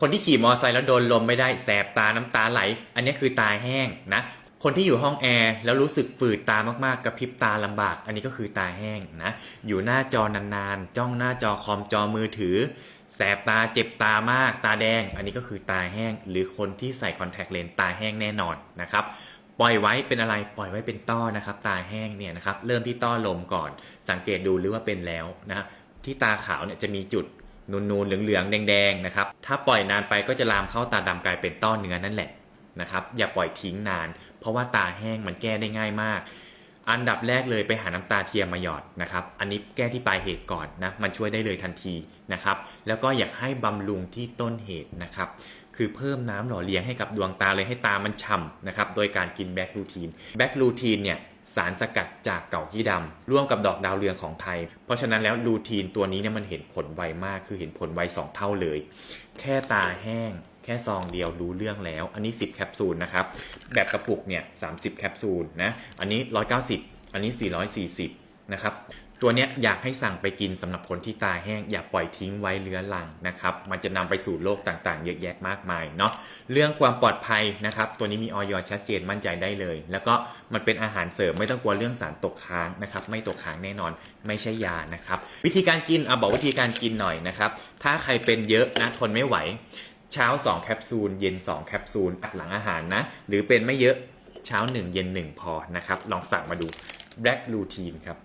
คนที่ขี่มอเตอร์ไซค์แล้วโดนลมไม่ได้แสบตาน้ำตาไหล อันนี้คือตาแห้งนะคนที่อยู่ห้องแอร์แล้วรู้สึกฝืดตามากๆกระพริบตาลำบาก อันนี้ก็คือตาแห้งนะอยู่หน้าจอนานๆ จ้องหน้าจอคอมจอมือถือ แสบตาเจ็บตามาก ตาแดง อันนี้ก็คือตาแห้ง หรือคนที่ใส่คอนแทคเลนส์ตาแห้งแน่นอนนะครับปล่อยไว้เป็นอะไรปล่อยไว้เป็นต้อนะครับตาแห้งเนี่ยนะครับเริ่มที่ต้อลมก่อน สังเกตดูหรือว่าเป็นแล้วนะที่ตาขาวเนี่ยจะมีจุด นูนๆ เหลืองๆ แดงๆ นะครับ ถ้าปล่อยนานไปก็จะลามเข้าตาดำกลายเป็นต้อเนื้อนั่นแหละนะครับ อย่าปล่อยทิ้งนาน เพราะว่าตาแห้งมันแก้ได้ง่ายมาก อันดับแรกเลยไปหาน้ำตาเทียมมาหยอดนะครับ อันนี้แก้ที่ปลายเหตุก่อนนะ มันช่วยได้เลยทันทีนะครับ แล้วก็อยากให้บำรุงที่ต้นเหตุนะครับ คือเพิ่มน้ำหล่อเลี้ยงให้กับดวงตาเลยให้ตามันฉ่ำนะครับ โดยการกินแบคลูทีน แบคลูทีนเนี่ย สารสกัดจากเก่าขี้ดำร่วมกับดอกดาวเรืองของไทย เพราะฉะนั้นแล้วลูทีนตัวนี้เนี่ยมันเห็นผลไวมากคือเห็นผลไว2เท่าเลย แค่ตาแห้ง แค่ซองเดียวรู้เรื่องแล้ว อันนี้ 10 แคปซูลนะครับ แบบกระปุกเนี่ย30 แคปซูลนะ อันนี้ 190 อันนี้ 440 นะครับ ตัวเนี้ยอยากให้สั่งไปกินสำหรับคนที่ตาแห้ง อย่าปล่อยทิ้งไว้เลื้อรังนะครับ มันจะนำไปสู่โรคต่างๆ เยอะแยะมากมายเนาะ เรื่องความปลอดภัยนะครับ ตัวนี้มีออยชัดเจนมั่นใจได้เลย แล้วก็มันเป็นอาหารเสริมไม่ต้องกลัวเรื่องสารตกค้างนะครับ ไม่ตกค้างแน่นอน ไม่ใช่ยานะครับ วิธีการกินเอาบอกวิธีการกินหน่อยนะครับ ถ้าใครเป็นเยอะนะทนไม่ไหว เช้า 2 แคปซูล เย็น 2 แคปซูลอัดหลังอาหารนะ หรือเป็นไม่เยอะเช้า 1 เย็น 1 พอนะครับ ลองสั่งมาดู Black Routine ครับ